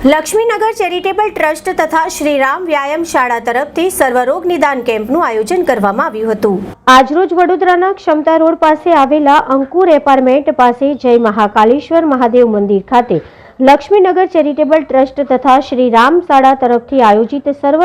Laxmi Nagar charitable trust તથા શ્રીરામ વ્યાયામ શાળા તરફથી સર્વરોગ નિદાન કેમ્પનું આયોજન કરવામાં આવ્યું હતું. આજરોજ વડોદરાના ક્ષમતા રોડ પાસે આવેલા અંકુર એપાર્ટમેન્ટ પાસે જય મહાકાલેશ્વર મહાદેવ મંદિર ખાતે લક્ષ્મીનગર ચેરિટેબલ ટ્રસ્ટ તથા શ્રીરામ શાળા તરફથી આયોજિત સર્વ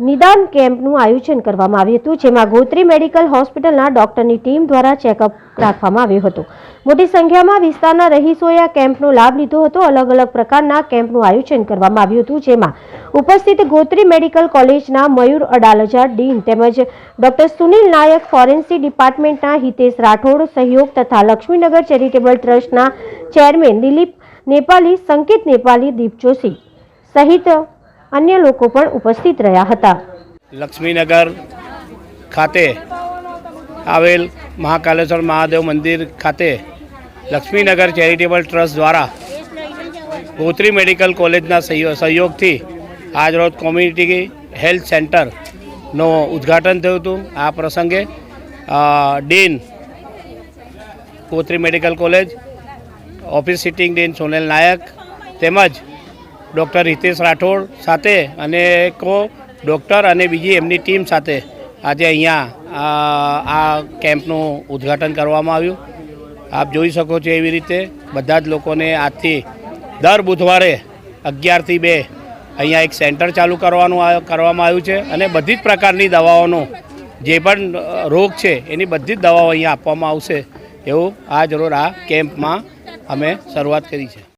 નિદાન કેમ્પનું આયોજન કરવામાં આવ્યું હતું, જેમાં ગોત્રી મેડિકલ હોસ્પિટલના ડોક્ટરની ટીમ દ્વારા ચેકઅપ રાખવામાં આવ્યું હતું. મોટી સંખ્યામાં વિસ્તારના રહીશોએ આ કેમ્પનો લાભ લીધો હતો. અલગ અલગ પ્રકારના કેમ્પનું આયોજન કરવામાં આવ્યું હતું, જેમાં ઉપસ્થિત ગોત્રી મેડિકલ કોલેજના મયુર અડાલજા, ડીન તેમજ ડોક્ટર સુનિલ નાયક ફોરેન્સિક ડિપાર્ટમેન્ટના હિતેશ રાઠોડ, સહયોગ તથા લક્ષ્મીનગર ચેરિટેબલ ટ્રસ્ટના ચેરમેન દિલીપ નેપાલી, સંકેત નેપાલી, દીપ જોશી સહિત અન્ય લોકો પણ ઉપસ્થિત રહ્યા હતા. લક્ષ્મીનગર ખાતે આવેલ મહાકાલેશ્વર મહાદેવ મંદિર ખાતે લક્ષ્મીનગર ચેરિટેબલ ટ્રસ્ટ દ્વારા ગોત્રી મેડિકલ કોલેજના સહયો- સહયોગથી આજરોજ કોમ્યુનિટી હેલ્થ સેન્ટરનું ઉદ્ઘાટન થયું હતું. આ પ્રસંગે dean Gotri medical college, office sitting dean Sonel Nayak તેમજ ડૉક્ટર હિતેશ રાઠોડ સાથે અને કો ડૉક્ટર અને બીજી એમની ટીમ સાથે આજે અહીંયા, આ આ કેમ્પનું ઉદ્ઘાટન કરવામાં આવ્યું. આપ જોઈ શકો છો એવી રીતે બધા જ લોકોને આજથી દર બુધવારે અગિયારથી બે અહીંયા એક સેન્ટર ચાલુ કરવાનું આ- કરવામાં આવ્યું છે અને બધી જ પ્રકારની દવાઓનો જે પણ રોગ છે એની બધી જ દવાઓ અહીંયા આપવામાં આવશે એવું આજ રોજ આ કેમ્પમાં અમે શરૂઆત કરી છે.